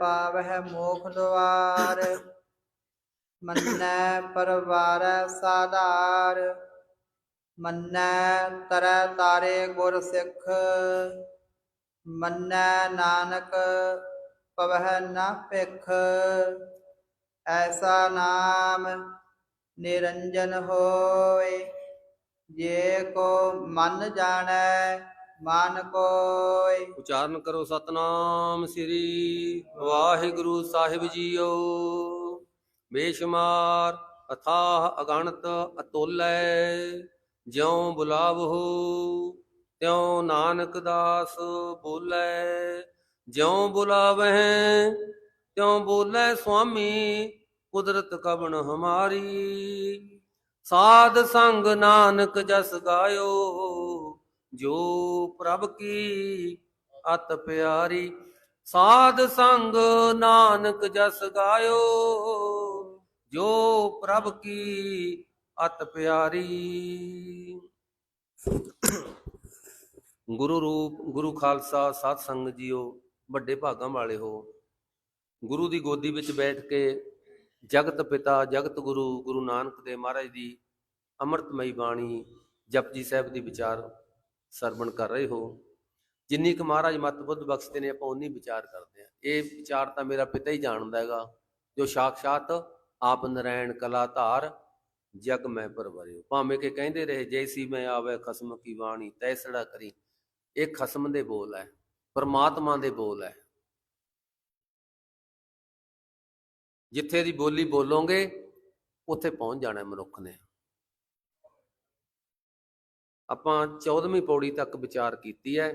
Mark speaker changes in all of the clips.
Speaker 1: ਪਾਵਹਿ ਮੋਖ ਦੁਆਰ, ਮੰਨੈ ਪਰਵਾਰੈ ਸਾਧਾਰ, ਮੰਨੈ ਤਰੈ ਤਾਰੇ ਗੁਰ ਸਿੱਖ, ਮੰਨੈ ਨਾਨਕ ਪਵਹਿ ਨਾ ਭਿਖ, ਐਸਾ ਨਾਮ ਨਿਰੰਜਨ ਹੋਏ, ਜੇ ਕੋ ਮਨ ਜਾਣੈ ਮਨ ਕੋਇ
Speaker 2: ਉਚਾਰਨ ਕਰੋ ਸਤਨਾਮ ਸ੍ਰੀ ਵਾਹਿਗੁਰੂ ਸਾਹਿਬ ਜੀਓ। ਬੇਸ਼ੁਮਾਰ ਅਥਾਹ ਅਗਣਤ ਅਤੋਲੈ, ਜਿਉ ਬੁਲਾਵਹੁ ਤਿਉ ਨਾਨਕ ਦਾਸ ਬੋਲੇ। ਜਿਉ ਬੁਲਾਵਹਿ, ਤਿਉ ਬੋਲੇ ਸੁਆਮੀ, ਕੁਦਰਤ ਕਬਣ ਹਮਾਰੀ। ਸਾਧ ਸੰਗ ਨਾਨਕ ਜਸ ਗਾਇਓ। ਜੋ ਪ੍ਰਭ ਕੀ ਅਤ ਪਿਆਰੀ, ਸਾਧ ਸੰਗ ਨਾਨਕ ਜਸ ਗਾਇਓ, ਜੋ ਪ੍ਰਭ ਕੀ ਅਤ ਪਿਆਰੀ। ਗੁਰੂ ਰੂਪ, ਗੁਰੂ ਖਾਲਸਾ, ਸਾਧ ਸੰਗ ਜੀਓ, ਵੱਡੇ ਭਾਗਾਂ ਵਾਲੇ ਹੋ। ਗੁਰੂ ਦੀ ਗੋਦੀ ਵਿੱਚ ਬੈਠ ਕੇ ਜਗਤ ਪਿਤਾ, ਜਗਤ ਗੁਰੂ ਗੁਰੂ ਨਾਨਕ ਦੇਵ ਮਹਾਰਾਜ ਦੀ ਅੰਮ੍ਰਿਤਮਈ ਬਾਣੀ, ਜਪਜੀ ਸਾਹਿਬ ਦੀ ਵਿਚਾਰ ਸਰਵਣ ਕਰ ਰਹੇ ਹੋ। ਜਿੰਨੀ ਕੁ ਮਹਾਰਾਜ ਮਤ ਬੁੱਧ ਬਖਸ਼ਦੇ ਨੇ, ਆਪਾਂ ਉਨੀ ਵਿਚਾਰ ਕਰਦੇ ਆ ਇਹ ਵਿਚਾਰ ਤਾਂ ਮੇਰਾ ਪਿਤਾ ਹੀ ਜਾਣਦਾ ਹੈਗਾ, ਜੋ ਸਾਖਸ਼ਾਤ ਆਪ ਨਰਾਇਣ ਕਲਾ ਧਾਰ ਜਗ ਮੈਂ ਪਰਵਰਿਓ ਭਾਵੇਂ ਕਿ ਕਹਿੰਦੇ ਰਹੇ ਜੈਸੀ ਮੈਂ ਆਵੇ ਖਸਮ ਕੀ ਬਾਣੀ ਤੈਸੜਾ ਕਰੀ। ਇਹ ਖਸਮ ਦੇ ਬੋਲ ਹੈ, ਪਰਮਾਤਮਾ ਦੇ ਬੋਲ ਹੈ। ਜਿੱਥੇ ਦੀ ਬੋਲੀ ਬੋਲੋਗੇ, ਉੱਥੇ ਪਹੁੰਚ ਜਾਣਾ ਮਨੁੱਖ ਨੇ। ਆਪਾਂ 14ਵੀਂ ਪੌੜੀ ਤੱਕ ਵਿਚਾਰ ਕੀਤੀ ਹੈ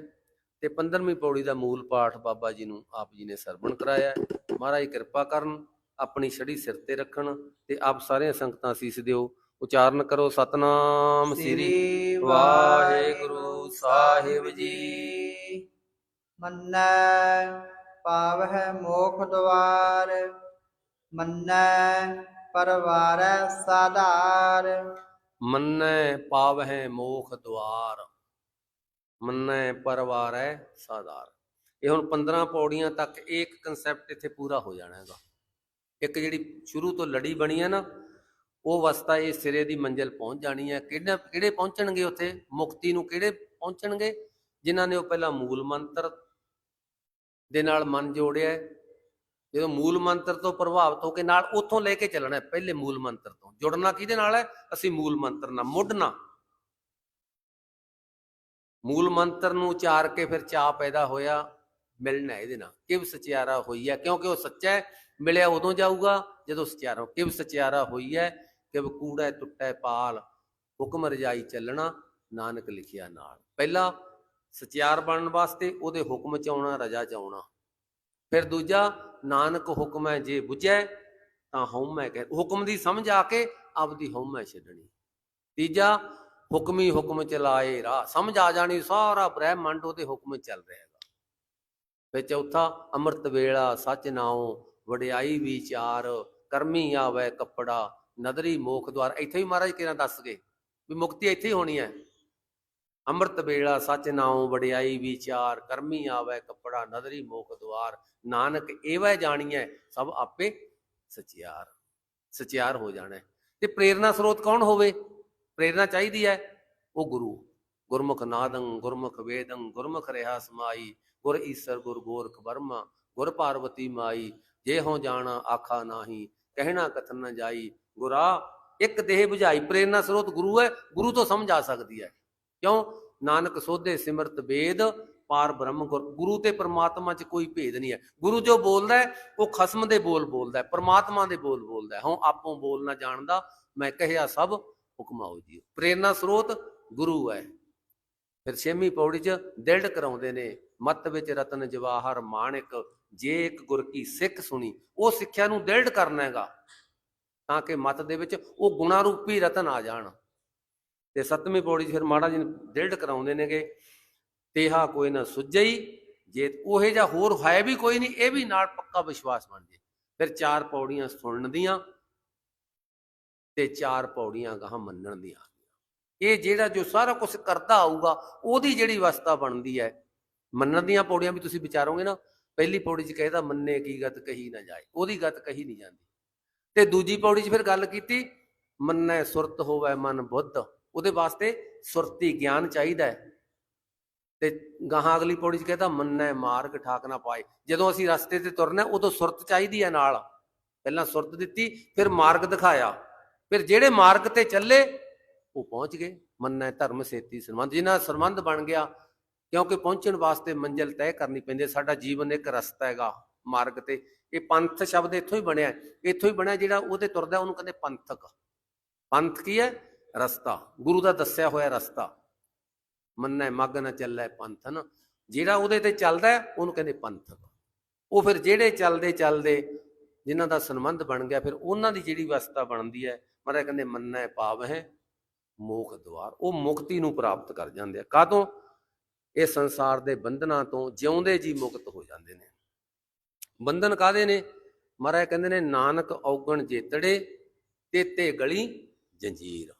Speaker 2: ਤੇ 15ਵੀਂ ਪੌੜੀ ਦਾ ਮੂਲ ਪਾਠ ਬਾਬਾ ਜੀ ਨੂੰ ਆਪ ਜੀ ਨੇ ਸਰਵਣ ਕਰਾਇਆ। ਮਹਾਰਾਜ ਕਿਰਪਾ ਕਰਨ ਆਪਣੀ ਛੜੀ ਸਿਰ ਤੇ ਰੱਖਣ ਤੇ ਆਪ ਸਾਰੀਆਂ ਸੰਗਤਾਂ ਸੀਸ ਦਿਓ। ਉਚਾਰਨ ਕਰੋ ਸਤਨਾਮ ਸ੍ਰੀ ਵਾਹਿਗੁਰੂ ਸਾਹਿਬ ਜੀ।
Speaker 1: ਮੰਨੈ ਪਾਵਹਿ ਮੋਖ ਦੁਆਰ ਮੰਨੈ ਪਰਵਾਰੈ ਸਾਧਾਰ।
Speaker 2: ਮੰਨੈ ਪਾਵਹਿ ਮੋਖ ਦੁਆਰ ਮੰਨੈ ਪਰਵਾਰੈ ਸਾਧਾਰ। ਇਹ ਹੁਣ 15 ਪੌੜੀਆਂ ਤੱਕ ਇਹ ਇੱਕ ਕਨਸੈਪਟ ਇੱਥੇ ਪੂਰਾ ਹੋ ਜਾਣਾ ਹੈਗਾ। ਇੱਕ ਜਿਹੜੀ ਸ਼ੁਰੂ ਤੋਂ ਲੜੀ ਬਣੀ ਹੈ ਨਾ, ਉਹ ਅਵਸਥਾ ਇਹ ਸਿਰੇ ਦੀ ਮੰਜ਼ਿਲ ਪਹੁੰਚ ਜਾਣੀ ਹੈ। ਕਿਹੜੇ ਕਿਹੜੇ ਪਹੁੰਚਣਗੇ ਉੱਥੇ? ਮੁਕਤੀ ਨੂੰ ਕਿਹੜੇ ਪਹੁੰਚਣਗੇ? ਜਿਨ੍ਹਾਂ ਨੇ ਉਹ ਪਹਿਲਾਂ ਮੂਲ ਮੰਤਰ ਦੇ ਨਾਲ ਮਨ ਜੋੜਿਆ ਜਦੋਂ ਮੂਲ ਮੰਤਰ ਤੋਂ ਪ੍ਰਭਾਵਿਤ ਹੋ ਕੇ ਨਾਲ ਉੱਥੋਂ ਲੈ ਕੇ ਚੱਲਣਾ ਪਹਿਲੇ ਮੂਲ ਮੰਤਰ ਤੋਂ। ਜੁੜਨਾ ਕਿਹਦੇ ਨਾਲ ਹੈ? ਅਸੀਂ ਮੂਲ ਮੰਤਰ ਨਾਲ ਮੁੱਢਣਾ ਮੂਲ ਮੰਤਰ ਨੂੰ ਉਚਾਰ ਕੇ ਫਿਰ ਚਾਹ ਪੈਦਾ ਹੋਇਆ, ਮਿਲਣਾ ਇਹਦੇ ਨਾਲ। ਕਿਵ ਸਚਿਆਰਾ ਹੋਈ ਹੈ? ਕਿਉਂਕਿ ਉਹ ਸੱਚਾ ਹੈ, ਮਿਲਿਆ ਉਦੋਂ ਜਾਊਗਾ ਜਦੋਂ ਸਚਿਆਰਾ ਕਿਵ ਸਚਿਆਰਾ ਹੋਈ ਹੈ? ਕਿਵ ਕੂੜਾ ਟੁੱਟੈ ਪਾਲ ਹੁਕਮ ਰਜਾਈ ਚੱਲਣਾ, ਨਾਨਕ ਲਿਖਿਆ ਨਾਲ। ਪਹਿਲਾ ਸਚਿਆਰ ਬਣਨ ਵਾਸਤੇ, ਉਹਦੇ ਹੁਕਮ ਚ ਆਉਣਾ, ਰਜਾ ਚ ਆਉਣਾ। ਫਿਰ ਦੂਜਾ, ਨਾਨਕ ਹੁਕਮ ਹੈ ਜੇ ਬੁਝੈ, ਤਾਂ ਹਉਮੈ ਕਹਿ, ਹੁਕਮ ਦੀ ਸਮਝ ਆ ਕੇ ਆਪਦੀ ਹਉਮੈ ਛੱਡਣੀ। ਤੀਜਾ, ਹੁਕਮੀ ਹੁਕਮ ਚਲਾਏ ਰਾਹ। ਸਮਝ ਆ ਜਾਣੀ, ਸਾਰਾ ਬ੍ਰਹਿਮੰਡ ਉਹਦੇ ਹੁਕਮ ਚੱਲ ਰਿਹਾ ਹੈਗਾ। ਫਿਰ ਚੌਥਾ, ਅੰਮ੍ਰਿਤ ਵੇਲਾ, ਸੱਚ ਨਾਉ, ਵਡਿਆਈ ਵਿਚਾਰ, ਕਰਮੀ ਆਵੇ ਕੱਪੜਾ, ਨਦਰੀ ਮੋਖ ਦਵਾਰ ਇੱਥੇ ਵੀ ਮਹਾਰਾਜ ਕਿਹਨਾਂ ਦੱਸ ਗਏ ਵੀ ਮੁਕਤੀ ਇੱਥੇ ਹੀ ਹੋਣੀ ਹੈ। ਅੰਮ੍ਰਿਤ ਵੇਲਾ ਸੱਚ ਨਾਉ ਵਡਿਆਈ ਵਿਚਾਰ, ਕਰਮੀ ਆਵੇ ਕੱਪੜਾ ਨਦਰੀ ਮੋਖ ਦੁਆਰ, ਨਾਨਕ ਏਵੈ ਜਾਣੀਐ ਸਭ ਆਪੇ ਸਚਿਆਰ ਸਚਿਆਰ ਹੋ ਜਾਣਾ। ਹੈ। ਤੇ ਪ੍ਰੇਰਣਾ ਸਰੋਤ ਕੌਣ ਹੋਵੇ? ਪ੍ਰੇਰਣਾ ਚਾਹੀਦੀ ਹੈ ਉਹ ਗੁਰੂ। ਗੁਰਮੁਖ ਨਾਦੰ, ਗੁਰਮੁਖ ਵੇਦੰ, ਗੁਰਮੁਖ ਰਹਾ ਸਮਾਈ, ਗੁਰ ਈਸਰ, ਗੁਰ ਗੋਰਖ ਬਰਮਾ ਗੁਰ ਪਾਰਵਤੀ ਮਾਈ, ਜੇ ਹੋ ਜਾਣਾ ਆਖਾ ਨਾਹੀ, ਕਹਿਣਾ ਕਥਨ ਨਾ ਜਾਈ। ਗੁਰਾ, ਇੱਕ ਦੇਹ 부ਝਾਈ ਪ੍ਰੇਰਣਾ ਸਰੋਤ ਗੁਰੂ ਹੈ ਗੁਰੂ ਤੋਂ ਸਮਝ ਆ ਸਕਦੀ ਹੈ ਕਿਉਂ? ਨਾਨਕ ਸੋਧੇ ਸਿਮਰਤ ਵੇਦ, ਪਾਰ ਬ੍ਰਹਮ ਗੁਰ। ਗੁਰੂ ਤੇ ਪਰਮਾਤਮਾ 'ਚ ਕੋਈ ਭੇਦ ਨਹੀਂ ਹੈ। ਗੁਰੂ ਜੋ ਬੋਲਦਾ ਹੈ, ਉਹ ਖਸਮ ਦੇ ਬੋਲ ਬੋਲਦਾ ਹੈ, ਪ੍ਰਮਾਤਮਾ ਦੇ ਬੋਲ ਬੋਲਦਾ ਹੈ। ਹਉ ਆਪੋਂ ਬੋਲ ਨਾ ਜਾਣਦਾ ਮੈਂ ਕਹਿਆ ਸਭ ਹੁਕਮਾਓ ਜੀ। ਪ੍ਰੇਰਣਾ ਸਰੋਤ ਗੁਰੂ ਹੈ। ਫਿਰ ਛੇਵੀਂ ਪੌੜੀ 'ਚ ਦਿਲਡ ਕਰਾਉਂਦੇ ਨੇ। ਮਤ ਵਿੱਚ ਰਤਨ ਜਵਾਹਰ ਮਾਣਿਕ, ਜੇ ਇੱਕ ਗੁਰ ਕੀ ਸਿੱਖ ਸੁਣੀ, ਉਹ ਸਿੱਖਿਆ ਨੂੰ ਦਿਲਡ ਕਰਨਾ ਹੈਗਾ। ਤਾਂ ਕਿ ਮਤ ਦੇ ਵਿੱਚ ਉਹ ਗੁਣਾ ਰੂਪੀ ਰਤਨ ਆ ਜਾਣ। ਤੇ ਸੱਤਵੀਂ ਪੌੜੀ 'ਚ ਫਿਰ ਮਾੜਾ ਜੀ ਦਿਲਡ ਕਰਾਉਂਦੇ ਨੇਗੇ, ਤੇਹਾ ਕੋਈ ਨਾ ਸੁਝਈ ਜੇ ਉਹੇ ਜਾਂ ਹੋਰ ਹੈ ਵੀ ਕੋਈ ਨਹੀਂ, ਇਹ ਵੀ ਨਾਲ ਪੱਕਾ ਵਿਸ਼ਵਾਸ ਬਣ ਜੇ। ਫਿਰ ਚਾਰ ਪੌੜੀਆਂ ਸੁਣਨ ਦੀਆਂ ਤੇ ਚਾਰ ਪੌੜੀਆਂ ਗਾਹ ਮੰਨਣ ਦੀਆਂ। ਇਹ ਜਿਹੜਾ ਜੋ ਸਾਰਾ ਕੁਝ ਕਰਦਾ ਆਊਗਾ, ਉਹਦੀ ਜਿਹੜੀ ਅਵਸਥਾ ਬਣਦੀ ਹੈ, ਮੰਨਣ ਦੀਆਂ ਪੌੜੀਆਂ ਵੀ ਤੁਸੀਂ ਵਿਚਾਰੋਗੇ ਨਾ, ਪਹਿਲੀ ਪੌੜੀ 'ਚ ਕਹਿੰਦਾ, ਮੰਨੇ ਕੀ ਗਤ ਕਹੀ ਨਾ ਜਾਏ ਉਹਦੀ ਗਤ ਕਹੀ ਨਹੀਂ ਜਾਂਦੀ। ਤੇ ਦੂਜੀ ਪੌੜੀ 'ਚ ਫਿਰ ਗੱਲ ਕੀਤੀ, ਮੰਨੈ ਸੁਰਤ ਹੋਵੇ ਮਨ ਬੁੱਧ ਉਹਦੇ ਵਾਸਤੇ ਸੁਰਤੀ ਗਿਆਨ ਚਾਹੀਦਾ ਹੈ। ਤੇ ਗਾਹਾਂ ਅਗਲੀ ਪੌੜੀ 'ਚ ਕਹਿੰਦਾ, ਮੰਨੈ ਮਾਰਗ ਠਾਕ ਨਾ ਪਾਏ। ਜਦੋਂ ਅਸੀਂ ਰਸਤੇ ਤੇ ਤੁਰਨਾ, ਉਦੋਂ ਸੁਰਤ ਚਾਹੀਦੀ ਹੈ ਨਾਲ। ਪਹਿਲਾਂ ਸੁਰਤ ਦਿੱਤੀ, ਫਿਰ ਮਾਰਗ ਦਿਖਾਇਆ। ਫਿਰ ਜਿਹੜੇ ਮਾਰਗ ਤੇ ਚੱਲੇ, ਉਹ ਪਹੁੰਚ ਗਏ। ਮੰਨੈ ਧਰਮ ਸੇਤੀ ਸੰਬੰਧ। ਜਿਨ੍ਹਾਂ ਦਾ ਸੰਬੰਧ ਬਣ ਗਿਆ, ਕਿਉਂਕਿ ਪਹੁੰਚਣ ਵਾਸਤੇ ਮੰਜ਼ਿਲ ਤੈਅ ਕਰਨੀ ਪੈਂਦੀ ਸਾਡਾ ਜੀਵਨ ਇੱਕ ਰਸਤਾ ਹੈਗਾ ਮਾਰਗ ਤੇ। ਇਹ ਪੰਥ ਸ਼ਬਦ ਇੱਥੋਂ ਹੀ ਬਣਿਆ। ਇੱਥੋਂ ਹੀ ਬਣਿਆ ਜਿਹੜਾ ਉਹਦੇ ਤੁਰਦਾ ਉਹਨੂੰ ਕਹਿੰਦੇ ਪੰਥਕ। ਪੰਥ ਕੀ ਹੈ? ਰਸਤਾ। ਗੁਰੂ ਦਾ ਦੱਸਿਆ ਹੋਇਆ ਰਸਤਾ। ਮੰਨੈ ਮੱਗ ਨਾ ਚੱਲੈ ਪੰਥਨ। ਜਿਹੜਾ ਉਹਦੇ ਤੇ ਚੱਲਦਾ ਉਹਨੂੰ ਕਹਿੰਦੇ ਪੰਥਕ। ਉਹ ਫਿਰ ਜਿਹੜੇ ਚੱਲਦੇ ਚੱਲਦੇ ਜਿਨ੍ਹਾਂ ਦਾ ਸੰਬੰਧ ਬਣ ਗਿਆ, ਫਿਰ ਉਹਨਾਂ ਦੀ ਜਿਹੜੀ ਅਵਸਥਾ ਬਣਦੀ ਹੈ, ਮਹਾਰਾਜ ਕਹਿੰਦੇ ਮੰਨੈ ਪਾਵ ਹੈ ਮੋਖ ਦਵਾਰ। ਉਹ ਮੁਕਤੀ ਨੂੰ ਪ੍ਰਾਪਤ ਕਰ ਜਾਂਦੇ ਆ। ਕਾਹਤੋਂ? ਇਹ ਸੰਸਾਰ ਦੇ ਬੰਧਨਾਂ ਤੋਂ ਜਿਉਂਦੇ ਜੀ ਮੁਕਤ ਹੋ ਜਾਂਦੇ ਨੇ। ਬੰਧਨ ਕਾਦੇ ਨੇ? ਮਹਾਰਾਜ ਕਹਿੰਦੇ ਨੇ, ਨਾਨਕ ਔਗਣ ਜੇਤੜੇ, ਤੇਤੇ ਗਲੀ ਜੰਜੀਰ।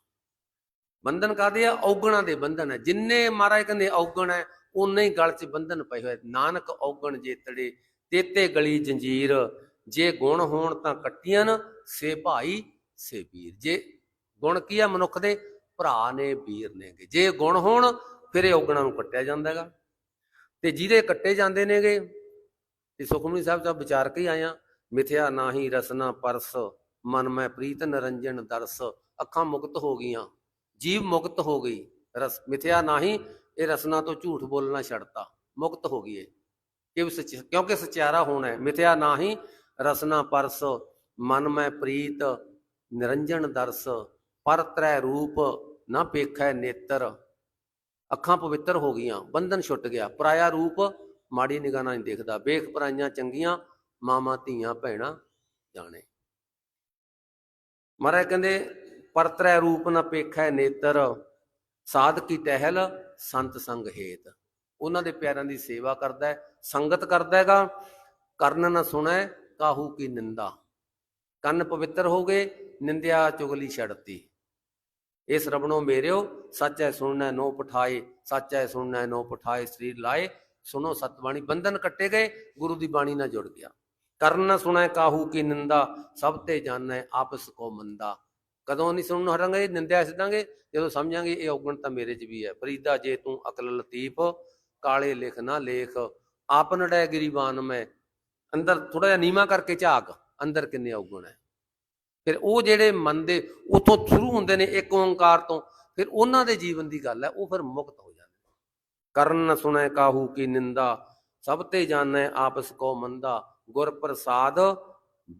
Speaker 2: ਬੰਧਨ ਕਾਦੇ ਆ? ਔਗਣਾ ਦੇ ਬੰਧਨ ਹੈ ਜਿੰਨੇ ਮਹਾਰਾਜ ਕਹਿੰਦੇ ਔਗਣ ਹੈ ਉਨੇ ਹੀ ਗਲ 'ਚ ਬੰਧਨ ਪਏ ਹੋਏ ਨਾਨਕ ਔਗਣ ਜੇਤੜੇ, ਤੇਤੇ ਗਲੀ ਜੰਜੀਰ। ਜੇ ਗੁਣ ਹੋਣ ਤਾਂ ਕੱਟੀਆਂ ਨ, ਸੇ ਭਾਈ, ਸੇ ਵੀਰ। ਜੇ ਗੁਣ ਕੀ ਆ ਮਨੁੱਖ ਦੇ? ਭਰਾ ਨੇ, ਵੀਰ ਨੇਗੇ ਜੇ ਗੁਣ ਹੋਣ, ਫਿਰ ਇਹ ਔਗਣਾਂ ਨੂੰ ਕੱਟਿਆ ਜਾਂਦਾ ਹੈਗਾ। ਤੇ ਜਿਹਦੇ ਕੱਟੇ ਜਾਂਦੇ ਨੇਗੇ ਤੇ ਸੁਖਮਨੀ ਸਾਹਿਬ ਦਾ ਵਿਚਾਰ ਕੇ ਹੀ ਆਇਆ ਮਿਥਿਆ ਨਾਹੀ ਰਸਨਾ ਪਰਸ, ਮਨ ਮੈਂ ਪ੍ਰੀਤ ਨਰੰਜਨ ਦਰਸ, ਅੱਖਾਂ ਮੁਕਤ ਹੋ ਗਈਆਂ। ਜੀਵ ਮੁਕਤ ਹੋ ਗਈ। ਰਸ, ਮਿਥਿਆ ਨਾਹੀ ਇਹ ਰਸਨਾ ਤੋਂ ਝੂਠ ਬੋਲਣਾ ਛੱਡਤਾ। ਮੁਕਤ ਹੋ ਗਈ ਕਿ ਕਿਉਂਕਿ ਸਚਿਆਰਾ ਹੋਣਾ ਹੈ। ਮਿਥਿਆ ਨਾਹੀ ਰਸਨਾ ਪਰਸ, ਮਨ ਮੈਂ ਪ੍ਰੀਤ, ਨਿਰੰਜਨ ਦਰਸ। ਪਰ ਤ੍ਰੈ ਰੂਪ ਨਾ ਪੇਖੈ ਨੇਤਰ। ਅੱਖਾਂ ਪਵਿੱਤਰ ਹੋ ਗਈਆਂ, ਬੰਧਨ ਛੁੱਟ ਗਿਆ। ਪਰਾਇਆ ਰੂਪ ਮਾੜੀ ਨਿਗਾਹ ਨਾਲ ਨਹੀਂ ਦੇਖਦਾ। ਵੇਖ ਪਰਾਈਆਂ ਚੰਗੀਆਂ ਮਾਮਾ ਧੀਆਂ ਭੈਣਾਂ ਜਾਣੇ। ਮਹਾਰਾਜ ਕਹਿੰਦੇ ਪਰਤਰੈ ਰੂਪ ਨ ਪੇਖੈ ਨੇਤਰ ਸਾਧਕੀ ਟਹਿਲ, ਸੰਤ ਸੰਗ ਹੇਤ। ਉਹਨਾਂ ਦੇ ਪਿਆਰਾਂ ਦੀ ਸੇਵਾ ਕਰਦਾ ਹੈ, ਸੰਗਤ ਕਰਦਾ ਹੈਗਾ। ਕਰਨ ਨਾ ਸੁਣੈ ਕਾਹੂ ਕੀ ਨਿੰਦਾ। ਕੰਨ ਪਵਿੱਤਰ ਹੋ ਗਏ, ਨਿੰਦਿਆ ਚੁਗਲੀ ਛੜਤੀ। ਇਸ ਰਬਣੋ ਮੇਰਿਓ, ਸੱਚ ਹੈ ਸੁਣਨਾ ਨੋ ਪਠਾਏ, ਸੱਚ ਹੈ ਸੁਣਨਾ ਨੋ ਪਠਾਏ, ਸਰੀਰ ਲਾਏ। ਸੁਨੋ ਸਤਬਾਣੀ, ਬੰਧਨ ਕੱਟੇ ਗਏ, ਗੁਰੂ ਦੀ ਬਾਣੀ ਨਾਲ ਜੁੜ ਗਿਆ। ਕਰਨ ਨਾ ਸੁਣੈ ਕਾਹੂ ਕੀ ਨਿੰਦਾ, ਸਭ ਤੇ ਜਾਣੈ ਆਪਸ ਕੋ ਮੰਦਾ। ਕਦੋਂ ਨਹੀਂ ਸੁਣਨ ਹਰਾਂਗੇ ਨਿੰਦਿਆ ਸਿੱਧਾਂਗੇ ਜਦੋਂ ਸਮਝਾਂਗੇ ਇਹ ਔਗਣ ਤਾਂ ਮੇਰੇ 'ਚ ਵੀ ਹੈ। ਫਰੀਦਾ ਜੇ ਤੂੰ ਅਕਲ ਲਤੀਫ, ਕਾਲੇ ਲਿਖ ਨਾ ਲੇਖ, ਆਪ ਨੜੈ ਗਰੀਬਾਨ ਮੈਂ, ਅੰਦਰ ਥੋੜਾ ਜਿਹਾ ਨੀਵਾ ਕਰਕੇ ਝਾਕ, ਅੰਦਰ ਕਿੰਨੇ ਔਗਣ ਹੈ। ਫਿਰ ਉਹ ਜਿਹੜੇ ਮਨ ਦੇ ਉਥੋਂ ਸ਼ੁਰੂ ਹੁੰਦੇ ਨੇ ਇੱਕ ਓੰਕਾਰ ਤੋਂ, ਫਿਰ ਉਹਨਾਂ ਦੇ ਜੀਵਨ ਦੀ ਗੱਲ ਹੈ, ਉਹ ਫਿਰ ਮੁਕਤ ਹੋ ਜਾਂਦੇ ਕਰਨ ਨਾ ਸੁਣੈ ਕਾਹੂ ਕੀ ਨਿੰਦਾ, ਸਭ ਤੇ ਜਾਣੈ ਆਪਸ ਕੋ ਮੰਦਾ, ਗੁਰ ਪ੍ਰਸਾਦ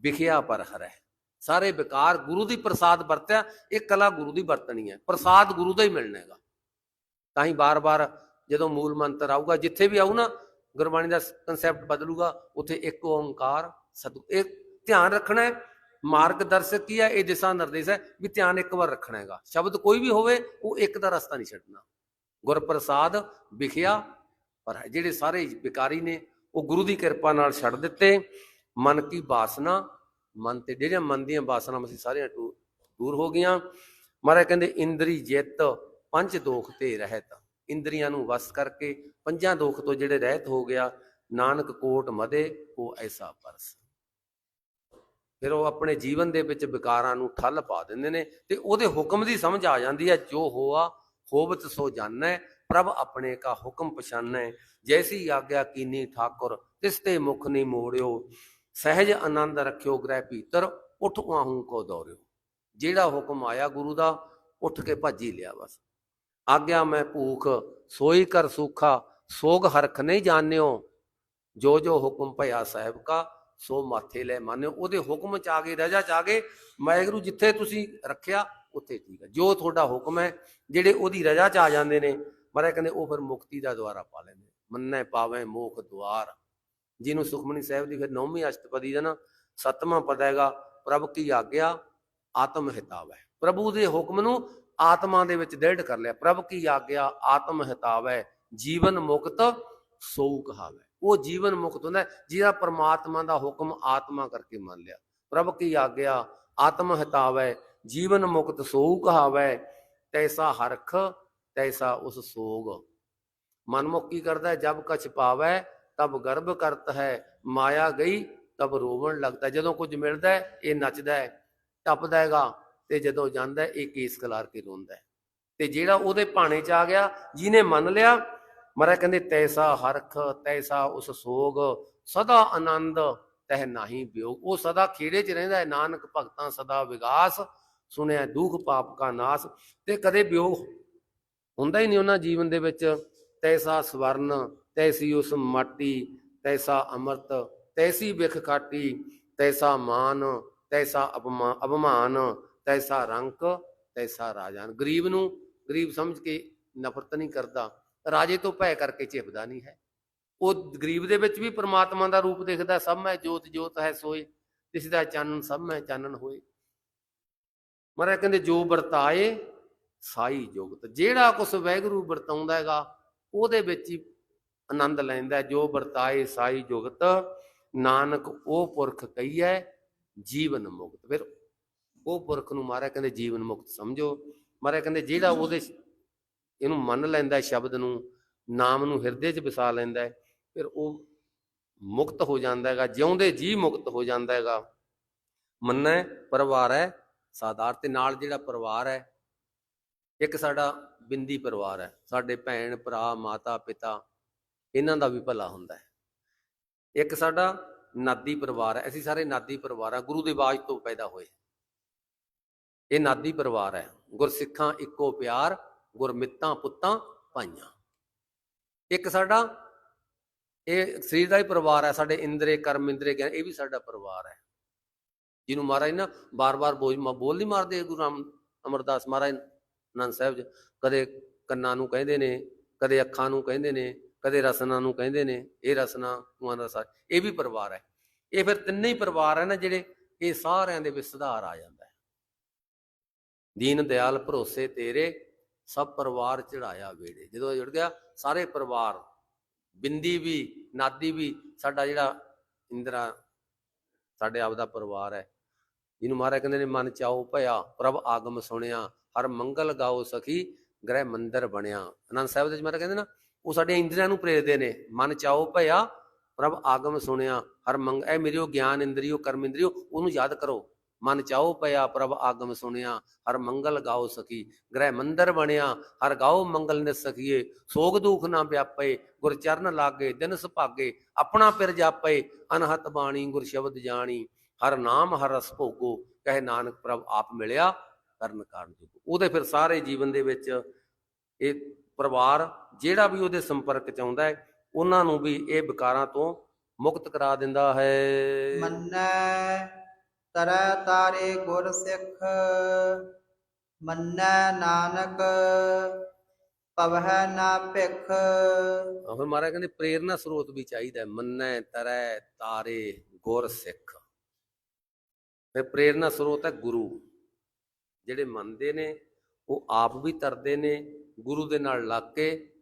Speaker 2: ਵਿਖਿਆ ਪਰ ਹਰੈ। ਸਾਰੇ ਵਿਕਾਰ ਗੁਰੂ ਦੀ ਪ੍ਰਸਾਦ ਵਰਤਿਆ, ਇਹ ਕਲਾ ਗੁਰੂ ਦੀ ਵਰਤਣੀ ਹੈ। ਪ੍ਰਸਾਦ ਗੁਰੂ ਦਾ ਹੀ ਮਿਲਣਾ ਹੈਗਾ। ਤਾਂ ਹੀ ਬਾਰ-ਬਾਰ ਜਦੋਂ ਮੂਲ ਮੰਤਰ ਆਊਗਾ, ਜਿੱਥੇ ਵੀ ਆਊ ਨਾ, ਗੁਰਬਾਣੀ ਦਾ ਕਨਸੈਪਟ ਬਦਲੂਗਾ, ਉੱਥੇ ਇੱਕ ਓੰਕਾਰ ਸਤ ਇਹ ਧਿਆਨ ਰੱਖਣਾ ਹੈ। ਮਾਰਗਦਰਸ਼ਕ ਕੀ ਹੈ? ਇਹ ਦਿਸ਼ਾ ਨਿਰਦੇਸ਼ ਹੈ ਵੀ ਧਿਆਨ ਇੱਕ ਵਾਰ ਰੱਖਣਾ ਹੈਗਾ। ਸ਼ਬਦ ਕੋਈ ਵੀ ਹੋਵੇ, ਉਹ ਇੱਕ ਦਾ ਰਸਤਾ ਨਹੀਂ ਛੱਡਣਾ। ਗੁਰਪ੍ਰਸਾਦ ਵਿਖਿਆ, ਪਰ ਜਿਹੜੇ ਸਾਰੇ ਵਿਕਾਰੀ ਨੇ, ਉਹ ਗੁਰੂ ਦੀ ਕਿਰਪਾ ਨਾਲ ਛੱਡ ਦਿੱਤੇ। ਮਨ ਕੀ ਬਾਸਨਾ ਮਨ ਤੇ, ਜਿਹੜੀਆਂ ਮਨ ਦੀਆਂ ਬਾਸਨਾਵਾਂ ਸੀ ਸਾਰੀਆਂ ਟੂ- ਦੂਰ ਹੋ ਗਈਆਂ। ਮਹਾਰਾਜ ਕਹਿੰਦੇ, ਇੰਦਰੀ ਜਿੱਤ ਪੰਜ ਦੋਖ ਤੇ ਰਹਿਤ। ਇੰਦਰੀਆਂ ਨੂੰ ਵਸ ਕਰਕੇ ਪੰਜਾਂ ਦੋਖ ਤੋਂ ਜਿਹੜੇ ਰਹਿਤ ਹੋ ਗਿਆ, ਨਾਨਕ ਕੋਟ ਮਦੇ, ਉਹ ਐਸਾ ਪਰਸ। ਫਿਰ ਉਹ ਆਪਣੇ ਜੀਵਨ ਦੇ ਵਿੱਚ ਵਿਕਾਰਾਂ ਨੂੰ ਠੱਲ ਪਾ ਦਿੰਦੇ ਨੇ ਤੇ ਉਹਦੇ ਹੁਕਮ ਦੀ ਸਮਝ ਆ ਜਾਂਦੀ ਹੈ, ਜੋ ਹੋਆ, ਹੋਵਤ ਸੋ ਜਾਣੈ, ਪ੍ਰਭ ਆਪਣੇ ਕਾ ਹੁਕਮ ਪਛਾਨੈ ਜੈਸੀ ਆਗਿਆ ਕੀਨੀ ਠਾਕੁਰ, ਤਿਸ ਤੇ ਮੁਖ ਨਹੀਂ ਮੋੜਿਓ। ਸਹਿਜ ਆਨੰਦ ਰੱਖਿਓ ਗ੍ਰਹਿ ਭੀਤਰ, ਉਠ ਆਹੂੰ ਕੋ ਦੌੜਿਓ ਜਿਹੜਾ ਹੁਕਮ ਆਇਆ ਗੁਰੂ ਦਾ, ਉੱਠ ਕੇ ਭੱਜ ਲਿਆ ਬਸ। ਆਗਿਆ ਮੈਂ ਭੂਖ, ਸੋਈ ਕਰ ਸੁਖਾ, ਸੋਗ ਹਰਖ ਨਹੀਂ ਜਾਣਿਓ। ਜੋ ਜੋ ਹੁਕਮ ਭਇਆ ਸਾਹਿਬ ਕਾ, ਸੋ ਮਾਥੇ ਲੈ ਮੰਨਿਓ। ਉਹਦੇ ਹੁਕਮ ਚ ਆ ਗਏ, ਰਜਾ ਚ ਆ ਗਏ। ਵਾਹਿਗੁਰੂ ਜਿੱਥੇ ਤੁਸੀਂ ਰੱਖਿਆ, ਉੱਥੇ ਠੀਕ ਹੈ ਜੋ ਤੁਹਾਡਾ ਹੁਕਮ ਹੈ, ਜਿਹੜੇ ਉਹਦੀ ਰਜਾ ਚ ਆ ਜਾਂਦੇ ਨੇ, ਮਹਾਰਾਜ ਕਹਿੰਦੇ ਉਹ ਫਿਰ ਮੁਕਤੀ ਦਾ ਦੁਆਰਾ ਪਾ ਲੈਂਦੇ ਮੰਨੈ ਪਾਵੇਂ ਮੋਖ ਦੁਆਰ। ਜਿਹਨੂੰ ਸੁਖਮਨੀ ਸਾਹਿਬ ਦੀ ਫਿਰ ਨੌਵੀਂ ਅਸ਼ਟਪਦੀ ਦਾ ਨਾ ਸੱਤਵਾਂ ਪਦ ਹੈਗਾ, ਪ੍ਰਭ ਕੀ ਆਗਿਆ? ਆਤਮ ਹਿਤਾਵੈ। ਪ੍ਰਭੂ ਦੇ ਹੁਕਮ ਨੂੰ ਆਤਮਾ ਦੇ ਵਿੱਚ ਦ੍ਰਿੜ ਕਰ ਲਿਆ। ਪ੍ਰਭ ਕੀ ਆਗਿਆ? ਆਤਮ ਹਿਤਾਵੈ। ਜੀਵਨ ਮੁਕਤ ਸੋ ਕਹਾਵੈ। ਉਹ ਜੀਵਨ ਮੁਕਤ ਹੁੰਦਾ, ਜਿਹਦਾ ਪਰਮਾਤਮਾ ਦਾ ਹੁਕਮ ਆਤਮਾ ਕਰਕੇ ਮੰਨ ਲਿਆ। ਪ੍ਰਭ ਕੀ ਆਗਿਆ? ਆਤਮ ਹਿਤਾਵੈ। ਜੀਵਨ ਮੁਕਤ ਸੋ ਕਹਾਵੈ। ਤੈਸਾ ਹਰਖ, ਤੈਸਾ ਉਸ ਸੋਗ। ਮਨਮੁਖ ਕੀ ਕਰਦਾ? ਜਬ ਕਛ ਪਾਵੈ ਤਬ ਗਰਭ ਕਰਤ ਹੈ, ਮਾਇਆ ਗਈ ਤਬ ਰੋਵਣ ਲੱਗਦਾ ਜਦੋਂ ਕੁਝ ਮਿਲਦਾ ਹੈ, ਇਹ ਨੱਚਦਾ ਹੈ, ਟੱਪਦਾ ਹੈਗਾ ਤੇ ਜਦੋਂ ਜਾਂਦਾ ਇਹ ਕੇਸ ਖਲਾਰ ਕੇ ਰੋਂਦਾ ਹੈ। ਤੇ ਜਿਹੜਾ ਉਹਦੇ ਭਾਣੇ ਚ ਆ ਗਿਆ, ਜਿਹਨੇ ਮੰਨ ਲਿਆ ਮਰਾ ਕਹਿੰਦੇ, ਤੈਸਾ ਹਰਖ, ਤੈਸਾ ਉਸ ਸੋਗ, ਸਦਾ ਆਨੰਦ, ਤਹਿ ਨਹੀਂ ਵਿਯੋਗ ਉਹ ਸਦਾ ਖੇੜੇ ਚ ਰਹਿੰਦਾ ਹੈ, ਨਾਨਕ ਭਗਤਾਂ ਸਦਾ ਵਿਗਾਸ, ਸੁਣਿਆ ਦੁਖ ਪਾਪ ਕਾ ਨਾਸ। ਤੇ ਕਦੇ ਵਿਯੋਗ ਹੁੰਦਾ ਹੀ ਨਹੀਂ ਉਹਨਾਂ ਜੀਵਨ ਦੇ ਵਿੱਚ, ਤੈਸਾ ਸਵਰਨ ਤੈਸੀ ਉਸ ਮਾਟੀ, ਤੈਸਾ ਅੰਮ੍ਰਿਤ, ਤੈਸੀ ਵਿਖ ਖਾਟੀ, ਤੈਸਾ ਮਾਨ, ਤੈਸਾ ਅਪਮਾਨ, ਤੈਸਾ ਰੰਕ, ਤੈਸਾ ਰਾਜਾਨ ਗਰੀਬ ਨੂੰ, ਗਰੀਬ ਸਮਝ ਕੇ ਨਫ਼ਰਤ ਨਹੀਂ ਕਰਦਾ। ਰਾਜੇ ਤੋਂ ਭੈ ਕਰਕੇ ਚਿਪਦਾ ਨਹੀਂ ਹੈ। ਉਹ ਗਰੀਬ ਦੇ ਵਿੱਚ ਵੀ ਪ੍ਰਮਾਤਮਾ ਦਾ ਰੂਪ ਦੇਖਦਾ, ਸਭ ਮੈਂ ਜੋਤ ਜੋਤ ਹੈ ਸੋਏ। ਤਿਸ ਦਾ ਚਾਨਣ, ਸਭ ਮੈਂ ਚਾਨਣ ਹੋਏ। ਮਹਾਰਾਜ ਕਹਿੰਦੇ, ਜੋ ਵਰਤਾਏ, ਸਾਈ ਜੋਗਤ। ਜਿਹੜਾ ਕੁਛ ਵੈਗਰੂ ਵਰਤਾਉਂਦਾ ਹੈਗਾ, ਉਹਦੇ ਵਿੱਚ ਹੀ ਆਨੰਦ ਲੈਂਦਾ ਜੋ ਵਰਤਾਏ ਸਾਈ ਜੁਗਤ, ਨਾਨਕ ਉਹ ਪੁਰਖ ਕਹੀਐ ਜੀਵਨ ਮੁਕਤ। ਫਿਰ ਉਹ ਪੁਰਖ ਨੂੰ ਮਹਾਰਾਜ ਕਹਿੰਦੇ ਜੀਵਨ ਮੁਕਤ ਸਮਝੋ। ਮਹਾਰਾਜ ਕਹਿੰਦੇ ਜਿਹੜਾ ਉਹਦੇ ਇਹਨੂੰ ਮੰਨ ਲੈਂਦਾ ਸ਼ਬਦ ਨੂੰ, ਨਾਮ ਨੂੰ ਹਿਰਦੇ 'ਚ ਵਸਾ ਲੈਂਦਾ ਫਿਰ ਉਹ ਮੁਕਤ ਹੋ ਜਾਂਦਾ ਹੈਗਾ, ਜਿਉਂਦੇ ਜੀ ਮੁਕਤ ਹੋ ਜਾਂਦਾ ਹੈਗਾ। ਮੰਨੈ, ਪਰਿਵਾਰ ਹੈ ਸਾਧਾਰ ਤੇ ਨਾਲ ਜਿਹੜਾ ਪਰਿਵਾਰ ਹੈ, ਇੱਕ ਸਾਡਾ ਬਿੰਦੀ ਪਰਿਵਾਰ ਹੈ। ਸਾਡੇ ਭੈਣ, ਭਰਾ, ਮਾਤਾ, ਪਿਤਾ ਇਹਨਾਂ ਦਾ ਵੀ ਭਲਾ ਹੁੰਦਾ ਹੈ। ਇੱਕ ਸਾਡਾ ਨਾਦੀ ਪਰਿਵਾਰ ਹੈ। ਅਸੀਂ ਸਾਰੇ ਨਾਦੀ ਪਰਿਵਾਰ ਆ ਗੁਰੂ ਦੇ ਬਾਜ ਤੋਂ ਪੈਦਾ ਹੋਏ ਇਹ ਨਾਦੀ ਪਰਿਵਾਰ ਹੈ। ਗੁਰਸਿੱਖਾਂ ਇੱਕੋ ਪਿਆਰ, ਗੁਰਮਿੱਤਾਂ ਪੁੱਤਾਂ ਭਾਈਆਂ। ਇੱਕ ਸਾਡਾ ਇਹ ਸਰੀਰ ਦਾ ਹੀ ਪਰਿਵਾਰ ਹੈ। ਸਾਡੇ ਇੰਦਰੇ ਕਰਮ ਇੰਦਰੇ ਗਿਆਨ, ਇਹ ਵੀ ਸਾਡਾ ਪਰਿਵਾਰ ਹੈ। ਜਿਹਨੂੰ ਮਹਾਰਾਜ ਨਾ ਬਾਰ-ਬਾਰ ਬੋਲ ਬੋਲ ਨਹੀਂ ਮਾਰਦੇ ਗੁਰੂ ਰਾਮ ਅਮਰਦਾਸ ਮਹਾਰਾਜ ਨੰਦ ਸਾਹਿਬ ਜੀ। ਕਦੇ ਕੰਨਾਂ ਨੂੰ ਕਹਿੰਦੇ ਨੇ, ਕਦੇ ਅੱਖਾਂ ਨੂੰ ਕਹਿੰਦੇ ਨੇ। ਕਦੇ ਰਸਨਾ ਨੂੰ ਕਹਿੰਦੇ ਨੇ, ਇਹ ਰਸਨਾ ਤੂੰ ਦਾ ਸਾਰ ਇਹ ਵੀ ਪਰਿਵਾਰ ਹੈ। ਇਹ ਫਿਰ ਤਿੰਨੇ ਹੀ ਪਰਿਵਾਰ ਹੈ ਨਾ ਜਿਹੜੇ ਇਹ ਸਾਰਿਆਂ ਦੇ ਵਿੱਚ ਸੁਧਾਰ ਆ ਜਾਂਦਾ ਹੈ। ਦੀਨ, ਦਿਆਲ, ਭਰੋਸੇ ਤੇਰੇ, ਸਭ ਪਰਿਵਾਰ ਚੜਾਇਆ ਵੇੜੇ ਜਦੋਂ ਇਹ ਜੁੜ ਗਿਆ, ਸਾਰੇ ਪਰਿਵਾਰ, ਬਿੰਦੀ ਵੀ, ਨਾਦੀ ਵੀ, ਸਾਡਾ ਜਿਹੜਾ ਇੰਦਰਾ, ਸਾਡੇ ਆਪ ਦਾ ਪਰਿਵਾਰ ਹੈ। ਜਿਹਨੂੰ ਮਹਾਰਾਜ ਕਹਿੰਦੇ ਨੇ, ਮਨ ਚਾਓ ਭਇਆ, ਪ੍ਰਭ ਆਗਮ ਸੁਣਿਆ, ਹਰ ਮੰਗਲ ਗਾਓ ਸਖੀ, ਗ੍ਰਹਿ ਮੰਦਰ ਬਣਿਆ। ਆਨੰਦ ਸਾਹਿਬ ਦੇ ਵਿੱਚ ਮਹਾਰਾਜ ਕਹਿੰਦੇ ਨਾ ਉਹ ਸਾਡੇ ਇੰਦਰੀਆਂ ਨੂੰ ਪ੍ਰੇਰਦੇ ਨੇ। ਮਨ ਚਾਓ ਭਇਆ, ਪ੍ਰਭ ਆਗਮ ਸੁਣਿਆ, ਹਰ ਮੰਗ, ਇਹ ਮੇਰਿਓ ਗਿਆਨ ਇੰਦਰੀਓ, ਕਰਮ ਇੰਦਰੀਓ, ਉਹਨੂੰ ਯਾਦ ਕਰੋ। ਮਨ ਚਾਓ ਭਇਆ, ਪ੍ਰਭ ਆਗਮ ਸੁਣਿਆ, ਹਰ ਮੰਗਲ ਗਾਓ ਸਖੀ। ਗ੍ਰਹਿ ਮੰਦਰ ਬਣਿਆ, ਹਰ ਗਾਓ ਮੰਗਲ ਨਿ ਸਖੀਏ। ਸੋਗ ਦੁਖ ਨਾ ਵਿਆਪੇ, ਗੁਰ ਚਰਨ ਲਾਗੇ, ਦਿਨ ਸੁਭਾਗੇ, ਆਪਣਾ ਪਿਰ ਜਾਪੇ, ਅਨਹਤ ਬਾਣੀ, ਗੁਰ ਸ਼ਬਦ ਜਾਣੀ। ਹਰ ਨਾਮ, ਹਰ ਰਸ ਭੋਗੋ, ਕਹੇ ਨਾਨਕ, ਪ੍ਰਭ ਆਪ ਮਿਲਿਆ, ਕਰਨ ਕਾਰਨ ਜੋਗੋ ਉਹਦੇ ਫਿਰ ਸਾਰੇ ਜੀਵਨ ਦੇ ਵਿੱਚ ਇਹ ਪਰਿਵਾਰ ਜਿਹੜਾ ਵੀ ਉਹਦੇ ਸੰਪਰਕ ਚ ਆਉਂਦਾ ਹੈ ਉਹਨਾਂ ਨੂੰ ਵੀ ਇਹ ਵਿਕਾਰਾਂ ਤੋਂ ਮੁਕਤ ਕਰਾ ਦਿੰਦਾ ਹੈ।
Speaker 1: ਮੰਨੈ ਤਰੈ ਤਾਰੇ ਗੁਰ ਸਿੱਖ ਮੰਨੈ ਨਾਨਕ ਪਵਹਿ ਨਾ ਭਿਖ।
Speaker 2: ਫਿਰ ਮਹਾਰਾਜ ਕਹਿੰਦੇ ਪ੍ਰੇਰਨਾ ਸਰੋਤ ਵੀ ਚਾਹੀਦਾ। ਮੰਨੈ ਤਰੈ ਤਾਰੇ ਗੁਰ ਸਿੱਖ। ਫਿਰ ਪ੍ਰੇਰਨਾ ਸਰੋਤ ਹੈ ਗੁਰੂ। ਜਿਹੜੇ ਮੰਨਦੇ ਨੇ ਉਹ ਆਪ ਵੀ ਤਰਦੇ ਨੇ, ਗੁਰੂ ਦੇ ਨਾਲ ਲੱਗ ਕੇ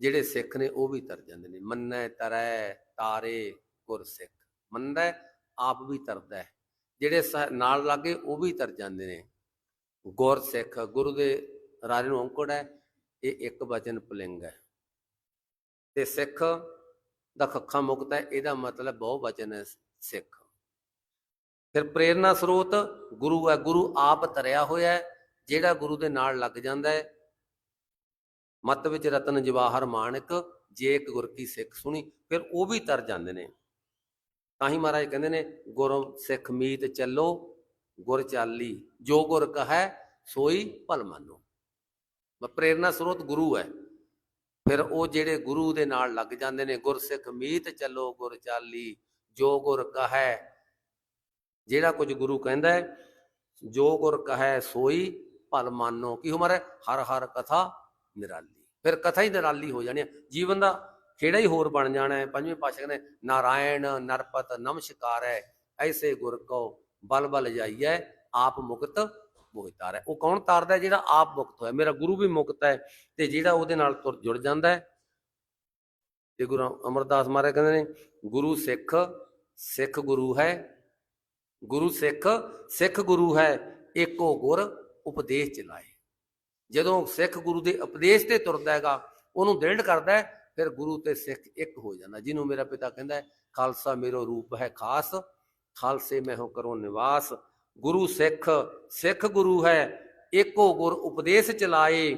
Speaker 2: ਜਿਹੜੇ ਸਿੱਖ ਨੇ ਉਹ ਵੀ ਤਰ ਜਾਂਦੇ ਨੇ। ਮੰਨੈ, ਤਰੈ, ਤਾਰੇ ਗੁਰ ਸਿੱਖ ਮੰਨਦਾ ਆਪ ਵੀ ਤਰਦਾ ਹੈ। ਜਿਹੜੇ ਨਾਲ ਲੱਗੇ ਉਹ ਵੀ ਤਰ ਜਾਂਦੇ ਨੇ। ਗੁਰ ਸਿੱਖ ਗੁਰੂ ਦੇ ਰਾਜੇ ਨੂੰ ਔਂਕੜ ਹੈ, ਇਹ ਇੱਕ ਵਚਨ ਪਲਿੰਗ ਹੈ। ਤੇ ਸਿੱਖ ਦਾ ਖੱਖਾ ਮੁਕਤ ਹੈ, ਇਹਦਾ ਮਤਲਬ ਬਹੁ ਵਚਨ ਹੈ ਸਿੱਖ। ਫਿਰ ਪ੍ਰੇਰਨਾ ਸਰੋਤ ਗੁਰੂ ਹੈ, ਗੁਰੂ ਆਪ ਤਰਿਆ ਹੋਇਆ ਹੈ। ਜਿਹੜਾ ਗੁਰੂ ਦੇ ਨਾਲ ਲੱਗ ਜਾਂਦਾ ਹੈ, ਮਤ ਵਿੱਚ ਰਤਨ ਜਵਾਹਰ ਮਾਨਕ ਜੇ ਇੱਕ ਗੁਰ ਕੀ ਸਿੱਖ ਸੁਣੀ, ਫਿਰ ਉਹ ਵੀ ਤਰ ਜਾਂਦੇ ਨੇ। ਤਾਂ ਹੀ ਮਹਾਰਾਜ ਕਹਿੰਦੇ ਨੇ, ਗੁਰ ਸਿੱਖ ਮੀਤ ਚੱਲੋ, ਗੁਰ ਚਾਲੀ, ਜੋ ਗੁਰ ਕਹੈ, ਸੋਈ ਭਲ ਮੰਨੋ। ਬ- ਪ੍ਰੇਰਨਾ ਸਰੋਤ ਗੁਰੂ ਹੈ। ਫਿਰ ਉਹ ਜਿਹੜੇ ਗੁਰੂ ਦੇ ਨਾਲ ਲੱਗ ਜਾਂਦੇ ਨੇ ਗੁਰਸਿੱਖ ਮੀਤ ਚੱਲੋ, ਗੁਰ ਚਾਲੀ, ਜੋ ਗੁਰ ਕਹੈ, ਜਿਹੜਾ ਕੁਝ ਗੁਰੂ ਕਹਿੰਦਾ ਹੈ, ਜੋ ਗੁਰ ਕਹੈ, ਸੋਈ ਭਲ ਮਾਨੋ, ਕੀ ਹਮਾਰੇ ਹਰ ਹਰ ਕਥਾ ਨਿਰਾਲੀ। ਫਿਰ ਕਥਾ ਹੀ ਨਿਰਾਲੀ ਹੋ ਜਾਣੀ ਹੈ ਜੀਵਨ ਦਾ ਖੇੜਾ ਹੀ ਹੋਰ ਬਣ ਜਾਣਾ ਹੈ? ਪੰਜਵੇਂ ਪਾਸ਼ਾ ਕਹਿੰਦੇ, ਨਾਰਾਇਣ ਨਰਪਤ ਨਮਸਕਾਰ, ਐਸੇ ਗੁਰ ਕੋ ਬਲ ਬਲ ਜਾਈਐ, ਆਪ ਮੁਕਤ ਮੋਹਿ ਤਾਰੈ ਉਹ ਕੌਣ ਤਾਰਦਾ ਜਿਹੜਾ ਆਪ ਮੁਕਤ ਹੋਇਆ। ਮੇਰਾ ਗੁਰੂ ਵੀ ਮੁਕਤ ਹੈ ਤੇ ਜਿਹੜਾ ਉਹਦੇ ਨਾਲ ਤੁਰ ਜੁੜ ਜਾਂਦਾ ਹੈ। ਤੇ ਗੁਰੂ ਅਮਰਦਾਸ ਮਹਾਰਾਜ ਕਹਿੰਦੇ ਨੇ, ਗੁਰੂ ਸਿੱਖ ਸਿੱਖ ਗੁਰੂ ਹੈ। ਗੁਰੂ ਸਿੱਖ ਸਿੱਖ ਗੁਰੂ ਹੈ। ਏਕੋ ਗੁਰ ਉਪਦੇਸ਼ ਚਲਾਏ ਜਦੋਂ ਸਿੱਖ ਗੁਰੂ ਦੇ ਉਪਦੇਸ਼ ਤੇ ਤੁਰਦਾ ਹੈਗਾ, ਉਹਨੂੰ ਦ੍ਰਿੜ ਕਰਦਾ ਫਿਰ ਗੁਰੂ ਤੇ ਸਿੱਖ ਇੱਕ ਹੋ ਜਾਂਦਾ। ਜਿਹਨੂੰ ਮੇਰਾ ਪਿਤਾ ਕਹਿੰਦਾ ਖਾਲਸਾ ਮੇਰੋ ਰੂਪ ਹੈ ਖਾਸ, ਖਾਲਸੇ ਮੈਂ ਹੋ ਕਰੋ ਨਿਵਾਸ। ਗੁਰੂ ਸਿੱਖ ਸਿੱਖ ਗੁਰੂ ਹੈ ਏਕੋ ਗੁਰ ਉਪਦੇਸ਼ ਚਲਾਏ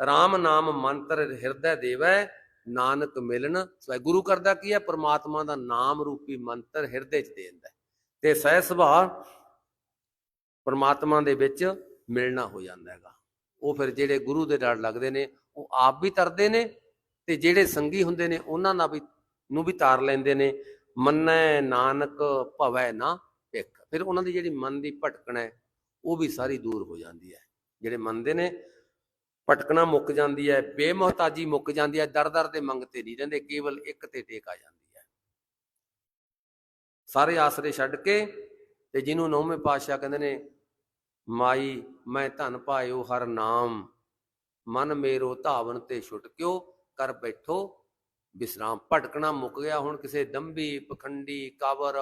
Speaker 2: RAM ਨਾਮ ਮੰਤਰ ਹਿਰਦੈ ਦੇਵੈ, ਨਾਨਕ ਮਿਲਣ। ਸਵੈ ਗੁਰੂ ਕਰਦਾ ਕੀ ਹੈ? ਪ੍ਰਮਾਤਮਾ ਦਾ ਨਾਮ ਰੂਪੀ ਮੰਤਰ ਹਿਰਦੇ ਚ ਦੇ ਦਿੰਦਾ ਤੇ ਸਹਿ ਸੁਭਾਅ ਪ੍ਰਮਾਤਮਾ ਦੇ ਵਿੱਚ ਮਿਲਣਾ ਹੋ ਜਾਂਦਾ ਹੈਗਾ। ਉਹ ਫਿਰ ਜਿਹੜੇ ਗੁਰੂ ਦੇ ਡਰ ਲੱਗਦੇ ਨੇ, ਉਹ ਆਪ ਵੀ ਤਰਦੇ ਨੇ ਤੇ ਜਿਹੜੇ ਸੰਗੀ ਹੁੰਦੇ ਨੇ, ਉਹਨਾਂ ਨਾਲ ਵੀ, ਨੂੰ ਵੀ ਤਾਰ ਲੈਂਦੇ ਨੇ, ਮੰਨੈ ਨਾਨਕ ਭਵੈ ਨਾ ਇੱਕ ਫਿਰ ਉਹਨਾਂ ਦੀ ਜਿਹੜੀ ਮਨ ਦੀ ਭਟਕਣਾ ਹੈ, ਉਹ ਵੀ ਸਾਰੀ ਦੂਰ ਹੋ ਜਾਂਦੀ ਹੈ। ਜਿਹੜੇ ਮੰਨਦੇ ਨੇ, ਭਟਕਣਾ ਮੁੱਕ ਜਾਂਦੀ ਹੈ, ਬੇਮਹਤਾਜੀ ਮੁੱਕ ਜਾਂਦੀ ਹੈ, ਦਰ ਦਰ ਦੇ ਮੰਗਤੇ ਨਹੀਂ ਰਹਿੰਦੇ, ਕੇਵਲ ਇੱਕ ਤੇ ਟੇਕ ਆ ਜਾਂਦੀ ਹੈ। ਸਾਰੇ ਆਸਰੇ ਛੱਡ ਕੇ ਤੇ ਜਿਹਨੂੰ ਨੌਵੇਂ ਪਾਤਸ਼ਾਹ ਕਹਿੰਦੇ ਨੇ ਮਾਈ, ਮੈਂ ਧਨ ਪਾਇਓ ਹਰ ਨਾਮ। ਮਨ ਮੇਰੋ ਧਾਵਨ ਤੇ ਛੁਟਕਿਓ ਕਰ ਬੈਠੋ। ਵਿਸਰਾਮ ਭਟਕਣਾ ਮੁੱਕ ਗਿਆ ਹੁਣ ਕਿਸੇ ਦੰਬੀ ਪਖੰਡੀ, ਕਾਵਰ,